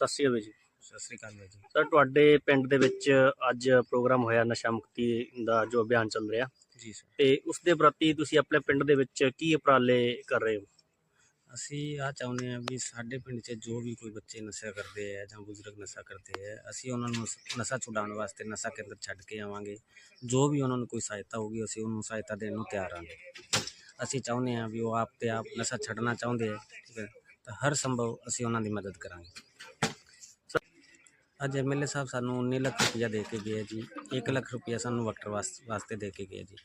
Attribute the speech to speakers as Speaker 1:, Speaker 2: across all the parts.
Speaker 1: ਸਤਿ ਸ਼੍ਰੀ ਅਕਾਲ ਜੀ।
Speaker 2: ਸਤਿ ਸ੍ਰੀ ਅਕਾਲ ਬਾਈ ਜੀ।
Speaker 1: ਸਰ ਤੁਹਾਡੇ ਪਿੰਡ ਦੇ ਵਿੱਚ ਅੱਜ ਪ੍ਰੋਗਰਾਮ ਹੋਇਆ ਨਸ਼ਾ ਮੁਕਤੀ ਦਾ ਜੋ ਅਭਿਆਨ ਚੱਲ ਰਿਹਾ।
Speaker 2: ਜੀ ਸਰ।
Speaker 1: ਤੇ ਉਸ ਦੇ ਪ੍ਰਤੀ ਤੁਸੀਂ ਆਪਣੇ ਪਿੰਡ ਦੇ ਵਿੱਚ ਕੀ ਉਪਰਾਲੇ ਕਰ ਰਹੇ ਹੋ?
Speaker 2: ਅਸੀਂ ਆ ਚਾਹੁੰਦੇ ਹਾਂ ਵੀ ਸਾਡੇ ਪਿੰਡ 'ਚ ਜੋ ਵੀ ਕੋਈ ਬੱਚੇ ਨਸ਼ਾ ਕਰਦੇ ਹੈ ਜਾਂ ਬਜ਼ੁਰਗ ਨਸ਼ਾ ਕਰਦੇ ਹੈ ਅਸੀਂ ਉਹਨਾਂ ਨੂੰ ਨਸ਼ਾ ਛੁਡਾਉਣ ਵਾਸਤੇ ਨਸ਼ਾ ਕੇਂਦਰ ਛੱਡ ਕੇ ਆਵਾਂਗੇ। ਜੋ ਵੀ ਉਹਨਾਂ ਨੂੰ ਕੋਈ ਸਹਾਇਤਾ ਹੋਊਗੀ ਅਸੀਂ ਉਹਨੂੰ ਸਹਾਇਤਾ ਦੇਣ ਨੂੰ ਤਿਆਰ ਹਾਂ ਅਸੀਂ ਚਾਹੁੰਦੇ ਹਾਂ ਵੀ ਉਹ ਆਪ ਤੇ ਆਪ ਨਸ਼ਾ ਛੱਡਣਾ ਚਾਹੁੰਦੇ ਹੈ ਠੀਕ ਹੈ। ਤਾਂ ਹਰ ਸੰਭਵ ਅਸੀਂ ਉਹਨਾਂ ਦੀ ਮਦਦ ਕਰਾਂਗੇ। ਅੱਜ ਐਮਐਲਏ ਸਾਹਿਬ ਸਾਨੂੰ 19 ਲੱਖ ਰੁਪਇਆ ਦੇ ਕੇ ਗਏ ਜੀ। 1 ਲੱਖ ਰੁਪਇਆ ਸਾਨੂੰ ਵਕਟਰ ਵਾਸ- ਵਾਸਤੇ ਦੇ ਕੇ ਗਏ ਜੀ।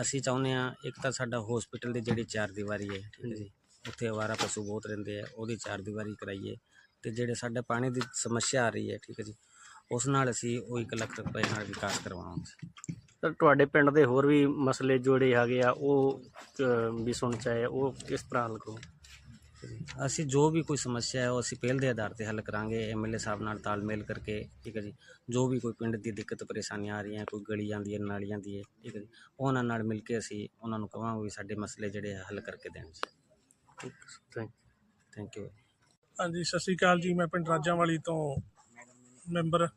Speaker 2: ਅਸੀਂ ਚਾਹੁੰਦੇ ਹਾਂ ਇੱਕ ਤਾਂ ਸਾਡਾ ਹਸਪੀਟਲ ਦੀ ਜਿਹੜੀ ਚਾਰ ਦੀਵਾਰੀ ਹੈ ਜੀ। ਉੱਥੇ ਅਵਾਰਾ ਪਸ਼ੂ ਬਹੁਤ ਰਹਿੰਦੇ ਆ ਉਹਦੀ ਚਾਰ ਦੀਵਾਰੀ ਕਰਾਈਏ ਤੇ ਜਿਹੜੇ ਸਾਡੇ ਪਾਣੀ ਦੀ ਸਮੱਸਿਆ ਆ ਰਹੀ ਹੈ ਠੀਕ ਹੈ ਜੀ ਉਸ ਨਾਲ ਅਸੀਂ ਉਹ 1 ਲੱਖ ਰੁਪਏ ਨਾਲ ਵਿਕਾਸ ਕਰਵਾਵਾਂਗੇ।
Speaker 1: ਸਰ ਤੁਹਾਡੇ ਪਿੰਡ ਦੇ ਹੋਰ ਵੀ ਮਸਲੇ ਜੋੜੇ ਹੈਗੇ ਆ ਉਹ ਵੀ ਸੁਣ ਚਾਹੇ ਉਹ ਕਿਸ ਤਰ੍ਹਾਂ ਕਰੋ
Speaker 2: ਅਸੀਂ ਜੋ ਵੀ ਕੋਈ ਸਮੱਸਿਆ ਹੈ ਉਹ ਅਸੀਂ ਪਹਿਲ ਦੇ ਆਧਾਰ ਤੇ ਹੱਲ ਕਰਾਂਗੇ। ਐਮਐਲਏ ਸਾਹਿਬ ਨਾਲ ਤਾਲਮੇਲ ਕਰਕੇ ਠੀਕ ਹੈ ਜੀ। ਜੋ ਵੀ ਕੋਈ ਪਿੰਡ ਦੀ ਦਿੱਕਤ ਪਰੇਸ਼ਾਨੀਆਂ ਆ ਰਹੀਆਂ ਕੋਈ ਗਲੀ ਆਂਦੀ ਹੈ ਨਾਲੀ ਆਂਦੀ ਹੈ ਠੀਕ ਹੈ ਜੀ। ਉਹਨਾਂ ਨਾਲ ਮਿਲ ਕੇ ਅਸੀਂ ਉਹਨਾਂ ਨੂੰ ਕਹਾਂਗੇ ਵੀ ਸਾਡੇ ਮਸਲੇ ਜਿਹੜੇ ਆ ਹੱਲ ਕਰਕੇ ਦੇਣ ਜੀ।
Speaker 1: ਥੈਂਕ
Speaker 2: ਥੈਂਕ ਯੂ
Speaker 3: ਹਾਂਜੀ ਸਤਿ ਸ਼੍ਰੀ ਅਕਾਲ ਜੀ। ਮੈਂ ਪਿੰਡ ਰਾਜਾਵਾਲੀ ਤੋਂ ਮੈਂਬਰ।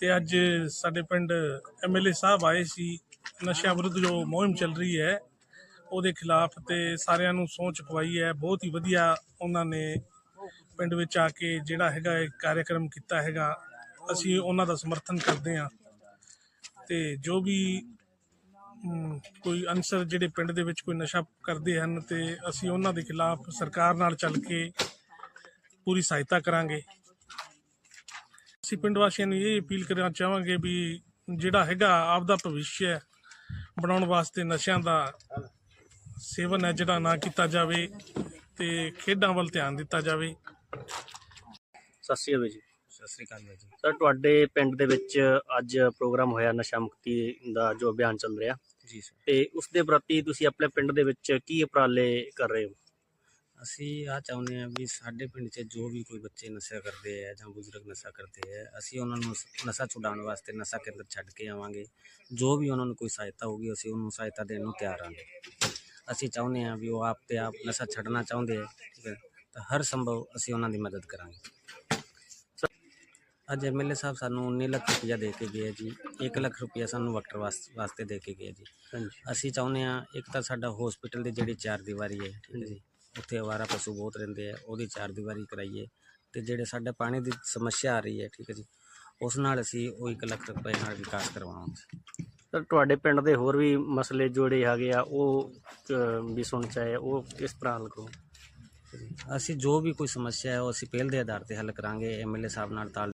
Speaker 3: ਤੇ ਅੱਜ ਸਾਡੇ ਪਿੰਡ ਐਮਐਲਏ ਸਾਹਿਬ ਆਏ ਸੀ। ਨਸ਼ਿਆਂ ਵਿਰੁੱਧ ਜੋ ਮੁਹਿੰਮ ਚੱਲ ਰਹੀ ਹੈ ਉਹਦੇ ਖਿਲਾਫ ਤੇ ਸਾਰਿਆਂ ਨੂੰ ਸਹੁੰ ਪਵਾਈ ਹੈ। ਬਹੁਤ ਹੀ ਵਧੀਆ ਉਹਨਾਂ ਨੇ ਪਿੰਡ ਵਿੱਚ ਆ ਕੇ ਜਿਹੜਾ ਹੈਗਾ ਇਹ ਕਾਰਜਕ੍ਰਮ ਕੀਤਾ ਹੈਗਾ, ਅਸੀਂ ਉਹਨਾਂ ਦਾ ਸਮਰਥਨ ਕਰਦੇ ਹਾਂ। ਤੇ ਜੋ ਵੀ ਕੋਈ ਅਨਸਰ ਜਿਹੜੇ ਪਿੰਡ ਦੇ ਵਿੱਚ ਕੋਈ ਨਸ਼ਾ ਕਰਦੇ ਹਨ ਤੇ ਅਸੀਂ ਉਹਨਾਂ ਦੇ ਖਿਲਾਫ ਸਰਕਾਰ ਨਾਲ ਚੱਲ ਕੇ ਪੂਰੀ ਸਹਾਇਤਾ ਕਰਾਂਗੇ। ਅਸੀਂ ਪਿੰਡ ਵਾਸੀਆਂ ਨੂੰ ਇਹ ਅਪੀਲ ਕਰਨਾ ਚਾਹਾਂਗੇ ਵੀ ਜਿਹੜਾ ਹੈਗਾ ਆਪਦਾ ਭਵਿੱਖ ਬਣਾਉਣ ਵਾਸਤੇ ਨਸ਼ਿਆਂ ਦਾ ਸੇਵਨ ਹੈ ਜਿਹੜਾ ਨਾ ਕੀਤਾ ਜਾਵੇ ਤੇ ਖੇਡਾਂ ਵੱਲ ਧਿਆਨ ਦਿੱਤਾ ਜਾਵੇ।
Speaker 1: ਸਤਿ ਸ਼੍ਰੀ ਅਕਾਲ ਜੀ।
Speaker 2: ਸਤਿ ਸ੍ਰੀ ਅਕਾਲ ਜੀ।
Speaker 1: ਸਰ ਤੁਹਾਡੇ ਪਿੰਡ ਦੇ ਵਿੱਚ ਅੱਜ ਪ੍ਰੋਗਰਾਮ ਹੋਇਆ ਨਸ਼ਾ ਮੁਕਤੀ ਦਾ ਜੋ ਅਭਿਆਨ ਚੱਲ ਰਿਹਾ।
Speaker 2: ਜੀ ਸਰ।
Speaker 1: ਤੇ ਉਸ ਦੇ ਪ੍ਰਤੀ ਤੁਸੀਂ ਆਪਣੇ ਪਿੰਡ ਦੇ ਵਿੱਚ ਕੀ ਉਪਰਾਲੇ ਕਰ ਰਹੇ ਹੋ?
Speaker 2: ਅਸੀਂ ਆ ਚਾਹੁੰਦੇ ਹਾਂ ਵੀ ਸਾਡੇ ਪਿੰਡ 'ਚ ਜੋ ਵੀ ਕੋਈ ਬੱਚੇ ਨਸ਼ਾ ਕਰਦੇ ਹੈ ਜਾਂ ਬਜ਼ੁਰਗ ਨਸ਼ਾ ਕਰਦੇ ਹੈ ਅਸੀਂ ਉਹਨਾਂ ਨੂੰ ਨਸ਼ਾ ਛੁਡਾਉਣ ਵਾਸਤੇ ਨਸ਼ਾ ਕੇਂਦਰ ਛੱਡ ਕੇ ਆਵਾਂਗੇ। ਜੋ ਵੀ ਉਹਨਾਂ ਨੂੰ ਕੋਈ ਸਹਾਇਤਾ ਹੋਊਗੀ ਅਸੀਂ ਉਹਨੂੰ ਸਹਾਇਤਾ ਦੇਣ ਨੂੰ ਤਿਆਰ ਹਾਂ। ਅਸੀਂ ਚਾਹੁੰਦੇ ਹਾਂ ਵੀ ਉਹ ਆਪ ਤੇ ਆਪ ਨਸ਼ਾ ਛੱਡਣਾ ਚਾਹੁੰਦੇ ਹੈ ਤਾਂ ਹਰ ਸੰਭਵ ਅਸੀਂ ਉਹਨਾਂ ਦੀ ਮਦਦ ਕਰਾਂਗੇ। ਅੱਜ ਐਮਐਲਏ ਸਾਹਿਬ ਸਾਨੂੰ 19 ਲੱਖ ਰੁਪਇਆ ਦੇ ਕੇ ਗਏ ਜੀ 1 ਲੱਖ ਰੁਪਇਆ ਸਾਨੂੰ ਵਕਟਰ ਵਾਸ- ਵਾਸਤੇ ਦੇ ਕੇ ਗਏ ਜੀ। ਅਸੀਂ ਚਾਹੁੰਦੇ ਹਾਂ ਇੱਕ ਤਾਂ ਸਾਡਾ ਹਸਪੀਟਲ ਦੀ ਜਿਹੜੀ ਚਾਰ ਦੀਵਾਰੀ ਹੈ ਠੀਕ ਹੈ ਜੀ ਉੱਥੇ ਅਵਾਰਾ ਪਸ਼ੂ ਬਹੁਤ ਰਹਿੰਦੇ ਆ ਉਹਦੀ ਚਾਰ ਦੀਵਾਰੀ ਕਰਾਈਏ ਤੇ ਜਿਹੜੇ ਸਾਡੇ ਪਾਣੀ ਦੀ ਸਮੱਸਿਆ ਆ ਰਹੀ ਹੈ ਠੀਕ ਹੈ ਜੀ ਉਸ ਨਾਲ ਅਸੀਂ ਉਹ 1 ਲੱਖ ਰੁਪਏ ਨਾਲ ਵਿਕਾਸ ਕਰਵਾਵਾਂਗੇ।
Speaker 1: ਸਰ ਤੁਹਾਡੇ ਪਿੰਡ ਦੇ ਹੋਰ ਵੀ ਮਸਲੇ ਜੋੜੇ ਹੈਗੇ ਆ, ਉਹ ਵੀ ਸੁਣ ਚਾਹੇ ਉਹ ਕਿਸ ਤਰ੍ਹਾਂ ਹੱਲ ਕਰੋ
Speaker 2: ਅਸੀਂ ਜੋ ਵੀ ਕੋਈ ਸਮੱਸਿਆ ਹੈ, ਉਹ ਅਸੀਂ ਪਹਿਲ ਦੇ ਆਧਾਰ ਤੇ ਹੱਲ ਕਰਾਂਗੇ ਐਮਐਲਏ ਸਾਹਿਬ ਨਾਲ ਤਾਲ